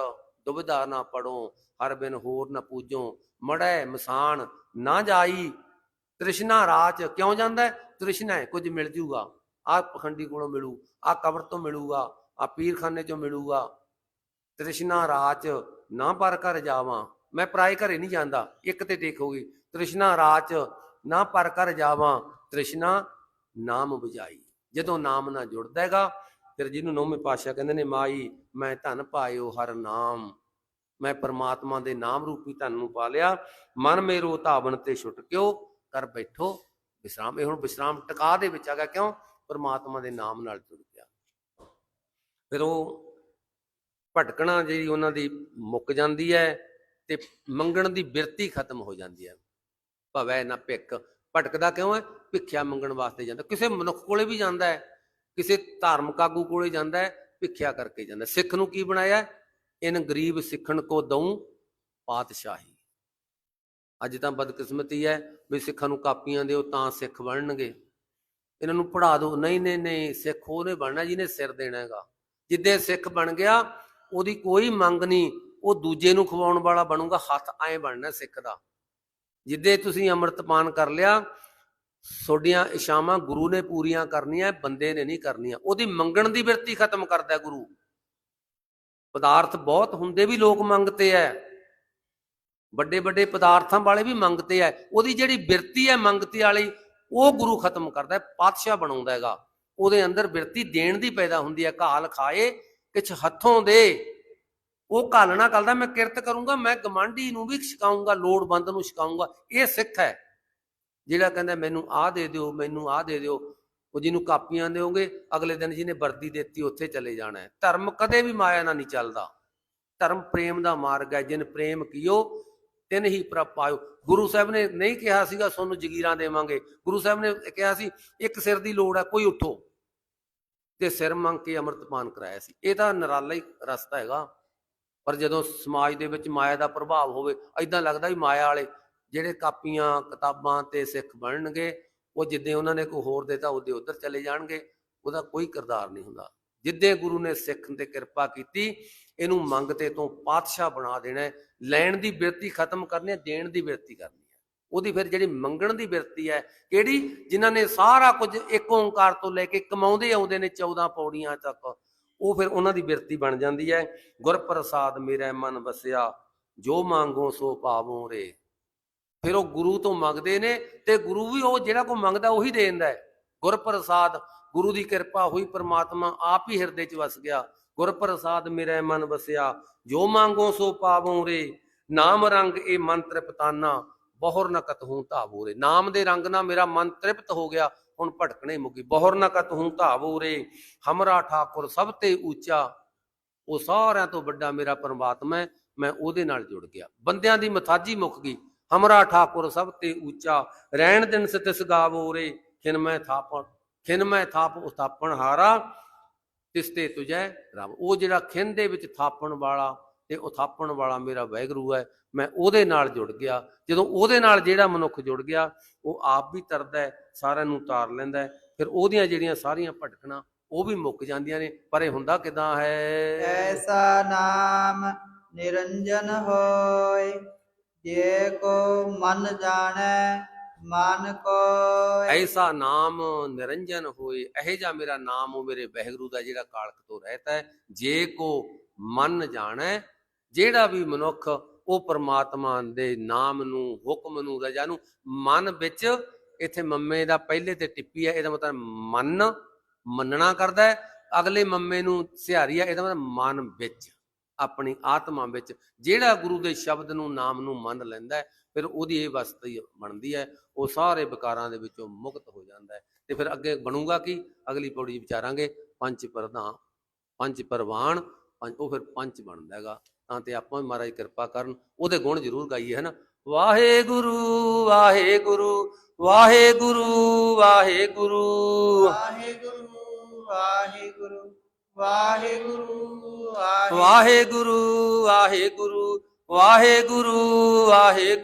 Speaker 2: ਦੁਬਿਧਾ ਨਾ ਪੜੋ। ਹਰ ਬਿਨ ਹੋਰ ਨਾ ਪੂਜੋ। ਮੜੈ ਮਸਾਨ ਨਾ ਜਾਈ। ਤ੍ਰਿਸ਼ਨਾ ਰਾਚ ਕਿਉਂ ਜਾਂਦਾ? ਤ੍ਰਿਸ਼ਨਾ ਹੈ ਕੁਝ ਮਿਲ ਜੂਗਾ। ਆਹ ਪਖੰਡੀ ਕੋਲੋਂ ਮਿਲੂ। ਆਹ ਕਬਰ ਤੋਂ ਮਿਲੂਗਾ। ਆਹ ਪੀਰਖਾਨੇ ਚੋਂ ਮਿਲੂਗਾ। ਤ੍ਰਿਸ਼ਨਾ ਰਾਚ ਨਾ ਪਰ ਘਰ ਜਾਵਾਂ। ਮੈਂ ਪਰਾਏ ਘਰੇ ਨਹੀਂ ਜਾਂਦਾ, ਇੱਕ ਤੇ ਦੇਖੋਗੀ ਤ੍ਰਿਸ਼ਨਾ ਰਾਚ ਨਾ ਪਰ ਘਰ ਜਾਵਾਂ, ਤ੍ਰਿਸ਼ਨਾ ਨਾਮ 부ਝਾਈ ਜਦੋਂ ਨਾਮ ਨਾਲ ਜੁੜਦਾ ਹੈਗਾ, ਫਿਰ ਜਿਹਨੂੰ ਨੌਵੇਂ ਪਾਤਸ਼ਾਹ ਕਹਿੰਦੇ ਨੇ, ਮਾਈ, ਮੈਂ ਧਨ ਪਾਇਓ ਹਰ ਨਾਮ। ਮੈਂ ਪਰਮਾਤਮਾ ਦੇ ਨਾਮ ਰੂਪੀ ਧਨ ਨੂੰ ਪਾ ਲਿਆ, ਮਨ ਮੇਰੋ ਧਾਵਨ ਤੇ ਛੁੱਟ ਕਿਉ ਕਰ ਬੈਠੋ, ਵਿਸਰਾਮ। ਇਹ ਹੁਣ ਵਿਸਰਾਮ ਟਿਕਾ ਦੇ ਵਿੱਚ ਆ ਗਿਆ, ਕਿਉਂ? ਪਰਮਾਤਮਾ ਦੇ ਨਾਮ ਨਾਲ ਜੁੜ ਗਿਆ। ਫਿਰ ਉਹ ਭਟਕਣਾ ਜਿਹੜੀ ਉਹਨਾਂ ਦੀ ਮੁੱਕ ਜਾਂਦੀ ਹੈ ਤੇ ਮੰਗਣ ਦੀ ਬਿਰਤੀ ਖਤਮ ਹੋ ਜਾਂਦੀ ਹੈ। ਭਵੈ ਨਾ ਭਿੱਖ। ਭਟਕਦਾ ਕਿਉਂ ਹੈ? ਭਿੱਖਿਆ ਮੰਗਣ ਵਾਸਤੇ ਜਾਂਦਾ। ਕਿਸੇ ਮਨੁੱਖ ਕੋਲੇ ਵੀ ਜਾਂਦਾ ਹੈ। ਕਿਸੇ ਧਾਰਮਿਕ ਆਗੂ ਕੋਲੇ ਜਾਂਦਾ ਹੈ। ਭਿੱਖਿਆ ਕਰਕੇ ਜਾਂਦਾ ਸਿੱਖ ਨੂੰ ਕੀ ਬਣਾਇਆ? ਇਨ ਗਰੀਬ ਸਿੱਖਣ ਕੋ ਦਊ ਪਾਤਸ਼ਾਹੀ। ਅੱਜ ਤਾਂ ਬਦਕਿਸਮਤੀ ਹੈ ਵੀ ਸਿੱਖਾਂ ਨੂੰ ਕਾਪੀਆਂ ਦਿਓ ਤਾਂ ਸਿੱਖ ਬਣਨਗੇ। ਇਹਨਾਂ ਨੂੰ ਪੜਾ ਦਿਓ। ਨਹੀਂ ਨਹੀਂ ਨਹੀਂ, ਸਿੱਖ ਉਹਨੇ ਬਣਨਾ ਜਿਹਨੇ ਸਿਰ ਦੇਣਾ ਹੈਗਾ। ਜਿੱਦੇ ਸਿੱਖ ਬਣ ਗਿਆ, ਉਹਦੀ ਕੋਈ ਮੰਗ ਨਹੀਂ। ਉਹ ਦੂਜੇ ਨੂੰ ਖਵਾਉਣ ਵਾਲਾ ਬਣੂਗਾ, ਹੱਥ ਐਂ ਬਣਨਾ ਸਿੱਖ ਦਾ। ਜਿੱਦੇ ਤੁਸੀਂ ਅੰਮ੍ਰਿਤਪਾਨ ਕਰ ਲਿਆ ਤੁਹਾਡੀਆਂ ਇਸ਼ਾਵਾਂ ਗੁਰੂ ਨੇ ਪੂਰੀਆਂ ਕਰਨੀਆਂ ਬੰਦੇ ਨੇ ਨਹੀਂ ਕਰਨੀਆਂ। ਉਹਦੀ ਮੰਗਣ ਦੀ ਬਿਰਤੀ ਖਤਮ ਕਰਦਾ ਗੁਰੂ। ਪਦਾਰਥ ਬਹੁਤ ਹੁੰਦੇ ਵੀ ਲੋਕ ਮੰਗਤੇ ਐ। ਵੱਡੇ ਵੱਡੇ ਪਦਾਰਥਾਂ ਵਾਲੇ ਵੀ ਮੰਗਤੇ ਐ। ਉਹਦੀ ਜਿਹੜੀ ਬਿਰਤੀ ਐ ਮੰਗਤੇ ਵਾਲੀ, ਉਹ ਗੁਰੂ ਖਤਮ ਕਰਦਾ ਪਾਤਸ਼ਾਹ ਬਣਾਉਂਦਾ ਹੈਗਾ। ਉਹਦੇ ਅੰਦਰ ਬਿਰਤੀ ਦੇਣ ਦੀ ਪੈਦਾ ਹੁੰਦੀ ਹੈ ਘਾਲ ਖਾਏ, ਕਿਛ ਹੱਥੋਂ ਦੇ। ਉਹ ਘਾਲਣਾ ਕਰਦਾ ਮੈਂ ਕਿਰਤ ਕਰੂੰਗਾ, ਮੈਂ ਗਮਾਂਡੀ ਨੂੰ ਵੀ ਛਕਾਉਂਗਾ ਲੋੜਵੰਦ ਨੂੰ ਛਕਾਉਂਗਾ ਇਹ ਸਿੱਖ ਹੈ। ਜਿਹੜਾ ਕਹਿੰਦਾ, ਮੈਨੂੰ ਆਹ ਦੇ ਦਿਓ, ਮੈਨੂੰ ਆਹ ਦੇ ਦਿਓ। ਉਹ ਜਿਹਨੂੰ ਕਾਪੀਆਂ ਦਿਓਗੇ, ਅਗਲੇ ਦਿਨ ਜਿਹਨੇ ਵਰਦੀ ਦਿੱਤੀ, ਉੱਥੇ ਚਲੇ ਜਾਣਾ ਹੈ। ਧਰਮ ਕਦੇ ਵੀ ਮਾਇਆ ਨਾਲ ਨਹੀਂ ਚੱਲਦਾ। ਧਰਮ ਪ੍ਰੇਮ ਦਾ ਮਾਰਗ ਹੈ। ਜਿਨ ਪ੍ਰੇਮ ਕੀਓ, ਤਿਨ ਹੀ ਪ੍ਰਭ ਪਾਇਓ। ਗੁਰੂ ਸਾਹਿਬ ਨੇ ਨਹੀਂ ਕਿਹਾ ਸੀਗਾ ਤੁਹਾਨੂੰ ਜਗੀਰਾਂ ਦੇਵਾਂਗੇ। ਗੁਰੂ ਸਾਹਿਬ ਨੇ ਕਿਹਾ ਸੀ, ਇੱਕ ਸਿਰ ਦੀ ਲੋੜ ਹੈ, ਕੋਈ ਉੱਠੋ। ਤੇ ਸਿਰ ਮੰਗ ਕੇ ਅੰਮ੍ਰਿਤਪਾਨ ਕਰਾਇਆ ਸੀ। ਇਹ ਤਾਂ ਨਿਰਾਲਾ ਹੀ ਰਸਤਾ ਹੈਗਾ। ਪਰ ਜਦੋਂ ਸਮਾਜ ਦੇ ਵਿੱਚ ਮਾਇਆ ਦਾ ਪ੍ਰਭਾਵ ਹੋਵੇ ਐਦਾਂ ਲੱਗਦਾ ਵੀ ਮਾਇਆ ਵਾਲੇ ਜਿਹੜੇ ਕਾਪੀਆਂ, ਕਿਤਾਬਾਂ ਤੇ ਸਿੱਖ ਬਣਨਗੇ, ਉਹ ਜਿੱਦੇ ਉਹਨਾਂ ਨੇ ਕੋਈ ਹੋਰ ਦੇਤਾ, ਉਹਦੇ ਉਧਰ ਚਲੇ ਜਾਣਗੇ, ਉਹਦਾ ਕੋਈ ਕਿਰਦਾਰ ਨਹੀਂ ਹੁੰਦਾ। ਜਿੱਦੇ ਗੁਰੂ ਨੇ ਸਿੱਖ ਤੇ ਕਿਰਪਾ ਕੀਤੀ, ਇਹਨੂੰ ਮੰਗਤੇ ਤੋਂ ਪਾਤਸ਼ਾਹ ਬਣਾ ਦੇਣਾ ਲੈਣ ਦੀ ਬਿਰਤੀ ਖਤਮ ਕਰਨੀ ਹੈ, ਦੇਣ ਦੀ ਬਿਰਤੀ ਕਰਨੀ ਹੈ। ਉਹਦੀ ਫਿਰ ਜਿਹੜੀ ਮੰਗਣ ਦੀ ਬਿਰਤੀ ਹੈ, ਕਿਹੜੀ? ਜਿਨ੍ਹਾਂ ਨੇ ਸਾਰਾ ਕੁਝ ਇੱਕ ਓੰਕਾਰ ਤੋਂ ਲੈ ਕੇ ਕਮਾਉਂਦੇ ਆਉਂਦੇ ਨੇ 14 ਪੌੜੀਆਂ ਤੱਕ ਉਹ ਫਿਰ ਉਹਨਾਂ ਦੀ ਬਿਰਤੀ ਬਣ ਜਾਂਦੀ ਹੈ। ਗੁਰ ਪ੍ਰਸਾਦ ਮੇਰਾ ਮਨ ਵਸਿਆ, ਜੋ ਮੰਗੋ ਸੋ ਪਾਵੋ ਰੇ। ਫਿਰ ਉਹ ਗੁਰੂ ਤੋਂ ਮੰਗਦੇ ਨੇ ਤੇ ਗੁਰੂ ਵੀ ਉਹ ਜਿਹੜਾ ਕੋ ਮੰਗਦਾ ਉਹੀ ਦੇ ਦਿੰਦਾ ਹੈ। ਗੁਰ ਪ੍ਰਸਾਦ ਗੁਰੂ ਦੀ ਕਿਰਪਾ ਹੋਈ ਪ੍ਰਮਾਤਮਾ ਆਪ ਹੀ ਹਿਰਦੇ 'ਚ ਵਸ ਗਿਆ। ਗੁਰ ਪ੍ਰਸਾਦ ਮੇਰਾ ਮਨ ਵਸਿਆ, ਜੋ ਮੰਗੋ ਸੋ ਪਾਵੋ ਰੇ। ਨਾਮ ਰੰਗ ਇਹ ਮਨ ਤ੍ਰਿਪਤਾਨਾ ਬਹੁਰ ਨ ਹੂੰ ਧਾਵੋ ਰੇ। ਨਾਮ ਦੇ ਰੰਗ ਨਾਲ ਮੇਰਾ ਮਨ ਤ੍ਰਿਪਤ ਹੋ ਗਿਆ। ਹੁਣ ਭਟਕਣੇ ਮੁੱਕੀ। ਬਹੁਰ ਨ ਕਤਹੂ ਧਾਵੋ ਰੇ ਹਮਰਾ ਠਾਕੁਰ ਸਭ ਤੇ ਉੱਚਾ। ਉਹ ਸਾਰਿਆਂ ਤੋਂ ਵੱਡਾ ਮੇਰਾ ਪਰਮਾਤਮਾ ਹੈ। ਮੈਂ ਉਹਦੇ ਨਾਲ ਜੁੜ ਗਿਆ। ਬੰਦਿਆਂ ਦੀ ਮਥਾਜੀ ਮੁੱਕ ਗਈ। ਹਮਰਾ ਠਾਕੁਰ ਸਭ ਤੇ ਉੱਚਾ। ਰਹਿਣ ਦਿਨ ਸਤਿਸ ਗਾਵੋ ਰੇ ਖਿਨ ਮੈਂ ਥਾਪਣ, ਖਿਨ ਮੈਂ ਥਾਪ ਉਥਾਪਣ ਹਾਰਾ। ਤਿਸ ਤੇ ਤੁਜੈ ਰੱਬ ਉਹ ਜਿਹੜਾ ਖਿਨ ਦੇ ਵਿੱਚ ਥਾਪਣ ਵਾਲਾ ਤੇ ਉਥਾਪਣ ਵਾਲਾ ਮੇਰਾ ਵੈਗਰੂ ਹੈ। ਮੈਂ ਉਹਦੇ ਨਾਲ ਜੁੜ ਗਿਆ। ਜਦੋਂ ਉਹਦੇ ਨਾਲ ਜਿਹੜਾ ਮਨੁੱਖ ਜੁੜ ਗਿਆ ਉਹ ਆਪ ਵੀ ਤਰਦਾ ਹੈ ਸਾਰਿਆਂ ਨੂੰ ਤਾਰ ਲੈਂਦਾ ਹੈ। ਫਿਰ ਉਹਦੀਆਂ ਜਿਹੜੀਆਂ ਸਾਰੀਆਂ ਭਟਕਣਾ ਉਹ ਵੀ ਮੁੱਕ ਜਾਂਦੀਆਂ ਨੇ। ਪਰ ਇਹ ਹੁੰਦਾ ਕਿਦਾਂ ਹੈ?
Speaker 1: ਐਸਾ ਨਾਮ ਨਿਰੰਜਨ ਹੋਏ ਜੇ ਕੋ ਮਨ ਜਾਣੈ ਮਨ ਕੋਇ।
Speaker 2: ਐਸਾ ਨਾਮ ਨਿਰੰਜਨ ਹੋਏ ਇਹ ਜਾ ਮੇਰਾ ਨਾਮ ਉਹ ਮੇਰੇ ਵਾਹਿਗੁਰੂ ਦਾ ਜਿਹੜਾ ਕਾਲਕ ਤੋਂ ਰਹਿਤਾ ਹੈ। ਜੇ ਕੋ ਮਨ ਜਾਣੈ ਜਿਹੜਾ ਵੀ ਮਨੁੱਖ ਉਹ ਪ੍ਰਮਾਤਮਾ ਦੇ ਨਾਮ ਨੂੰ, ਹੁਕਮ ਨੂੰ, ਰਜਾ ਨੂੰ ਮਨ ਵਿੱਚ ਇੱਥੇ ਮੰਮੇ ਦਾ ਪਹਿਲੇ ਤੇ ਟਿੱਪੀ ਹੈ, ਇਹਦਾ ਮਤਲਬ ਮਨ ਮੰਨਣਾ ਕਰਦਾ ਹੈ। ਅਗਲੇ ਮੰਮੇ ਨੂੰ ਸਿਹਾਰੀ ਹੈ, ਇਹਦਾ ਮਤਲਬ ਮਨ ਵਿੱਚ, ਆਪਣੀ ਆਤਮਾ ਵਿੱਚ। ਜਿਹੜਾ ਗੁਰੂ ਦੇ ਸ਼ਬਦ ਨੂੰ, ਨਾਮ ਨੂੰ ਮੰਨ ਲੈਂਦਾ ਹੈ, ਫਿਰ ਉਹਦੀ ਇਹ ਵਸਤੀ ਬਣਦੀ ਹੈ, ਉਹ ਸਾਰੇ ਵਿਕਾਰਾਂ ਦੇ ਵਿੱਚੋਂ ਮੁਕਤ ਹੋ ਜਾਂਦਾ ਹੈ। ਤੇ ਫਿਰ ਅੱਗੇ ਬਣੂਗਾ ਕੀ? ਅਗਲੀ ਪੌੜੀ ਵਿਚਾਰਾਂਗੇ, ਪੰਜ ਪ੍ਰਧਾਨ, ਪੰਜ ਪਰਵਾਨ, ਪੰਜ, ਉਹ ਫਿਰ ਪੰਜ ਬਣਦਾ ਹੈਗਾ। ਤਾਂ ਤੇ ਆਪਾਂ ਵੀ ਮਹਾਰਾਜ ਕਿਰਪਾ ਕਰਨ ਉਹਦੇ ਗੁਣ ਜ਼ਰੂਰ ਗਾਈਏ ਹਨਾ ਵਾਹਿਗੁਰੂ ਵਾਹਿਗੁਰੂ ਵਾਹਿਗੁਰੂ ਵਾਹਿਗੁਰੂ
Speaker 1: ਵਾਹਿਗੁਰੂ ਵਾਹਿਗੁਰੂ ਵਾਹਿਗੁਰੂ
Speaker 2: ਵਾਹਿਗੁਰੂ ਵਾਹਿਗੁਰੂ ਵਾਹਿਗੁਰੂ ਵਾਹਿਗੁਰੂ
Speaker 1: ਵਾਹਿਗੁਰੂ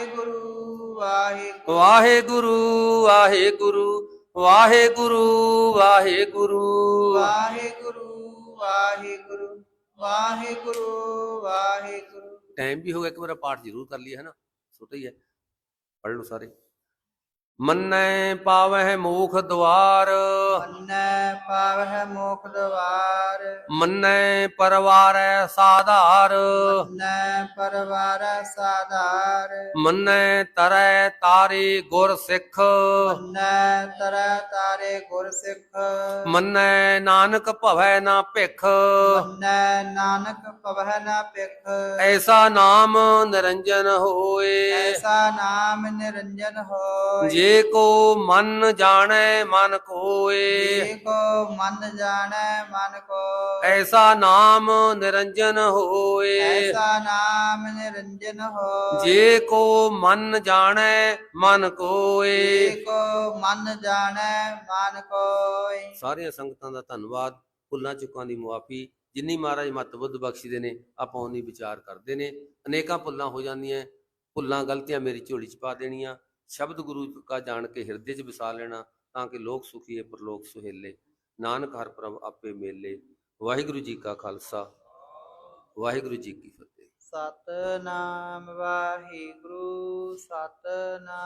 Speaker 1: ਵਾਹਿਗੁਰੂ ਵਾਹਿਗੁਰੂ ਵਾਹਿਗੁਰੂ
Speaker 2: ਵਾਹਿਗੁਰੂ ਵਾਹਿਗੁਰੂ ਵਾਹਿਗੁਰੂ ਵਾਹਿਗੁਰੂ
Speaker 1: ਵਾਹਿਗੁਰੂ ਵਾਹਿਗੁਰੂ ਵਾਹਿਗੁਰੂ ਵਾਹਿਗੁਰੂ।
Speaker 2: ਟਾਈਮ ਵੀ ਹੋ ਗਿਆ, ਇੱਕ ਵਾਰ ਪਾਠ ਜ਼ਰੂਰ ਕਰ ਲਈਏ, ਹਨਾ? ਛੋਟਾ ਹੀ ਹੈ, ਪੜ੍ਹ ਲਓ ਸਾਰੇ। ਮੰਨੈ ਪਾਵਹਿ ਮੋਖ ਦਵਾਰ।
Speaker 1: ਮੰਨੈ ਪਾਵਹਿ ਮੋਖ ਦਵਾਰ।
Speaker 2: ਮੰਨੈ ਪਰਵਾਰੈ ਸਾਧਾਰ।
Speaker 1: ਮੰਨੈ ਪਰਵਾਰ ਸਾਧਾਰ।
Speaker 2: ਮੰਨੈ ਤਰੈ ਤਾਰੇ ਗੁਰ ਸਿੱਖ।
Speaker 1: ਮੰਨੈ ਤਰੈ ਤਾਰੇ ਗੁਰ ਸਿੱਖ।
Speaker 2: ਮੰਨੈ ਨਾਨਕ ਭਵੈ ਨਾ ਭਿਖ।
Speaker 1: ਮੰਨੈ ਨਾਨਕ ਪਵਹਿ ਨਾ ਪਿਖ
Speaker 2: ਐਸਾ ਨਾਮ ਨਿਰੰਜਨ ਹੋਏ।
Speaker 1: ਐਸਾ ਨਾਮ ਨਿਰੰਜਨ ਹੋਇ
Speaker 2: ਜੇ ਕੋ ਮਨ ਜਾਣੈ ਮਨ ਕੋਏ।
Speaker 1: ਜੇ ਕੋ ਮਨ ਜਾਣੈ ਮਨ ਕੋ
Speaker 2: ਐਸਾ ਨਾਮ ਨਿਰੰਜਨ ਹੋਏ।
Speaker 1: ਐਸਾ ਨਾਮ ਨਿਰੰਜਨ ਹੋਇ
Speaker 2: ਜੇ ਕੋ ਮਨ ਜਾਣੈ ਮਨ ਕੋਏ।
Speaker 1: ਜੇ ਕੋ ਮਨ ਜਾਣੈ ਮਨ ਕੋਇ
Speaker 2: ਸਾਰੀਆਂ ਸੰਗਤਾਂ ਦਾ ਧੰਨਵਾਦ। ਭੁੱਲਾਂ ਚੁੱਕਾਂ ਦੀ ਮੁਆਫੀ। ਜਿੰਨੀ ਮਹਾਰਾਜ ਮਤ ਬੁੱਧ ਬਖਸ਼ੀਦੇ ਨੇ ਆਪਾਂ ਉਨੀ ਵਿਚਾਰ ਕਰਦੇ ਨੇ। ਅਨੇਕਾਂ ਭੁੱਲਾਂ ਹੋ ਜਾਂਦੀਆਂ। ਭੁੱਲਾਂ ਗਲਤੀਆਂ ਮੇਰੀ ਝੋਲੀ 'ਚ ਪਾ ਦੇਣੀਆਂ। ਸ਼ਬਦ ਗੁਰੂ ਕਾ ਜਾਣ ਕੇ ਹਿਰਦੇ 'ਚ ਵਸਾ ਲੈਣਾ, ਤਾਂ ਕਿ ਲੋਕ ਸੁਖੀਏ ਪਰਲੋਕ ਸੁਹੇਲੇ। ਨਾਨਕ ਹਰ ਪ੍ਰਭ ਆਪੇ ਮੇਲੇ। ਵਾਹਿਗੁਰੂ ਜੀ ਕਾ ਖਾਲਸਾ। ਵਾਹਿਗੁਰੂ ਜੀ ਕੀ ਫਤਿਹ।
Speaker 1: ਸਤਨਾਮ ਵਾਹਿਗੁਰੂ, ਸਤਨਾਮ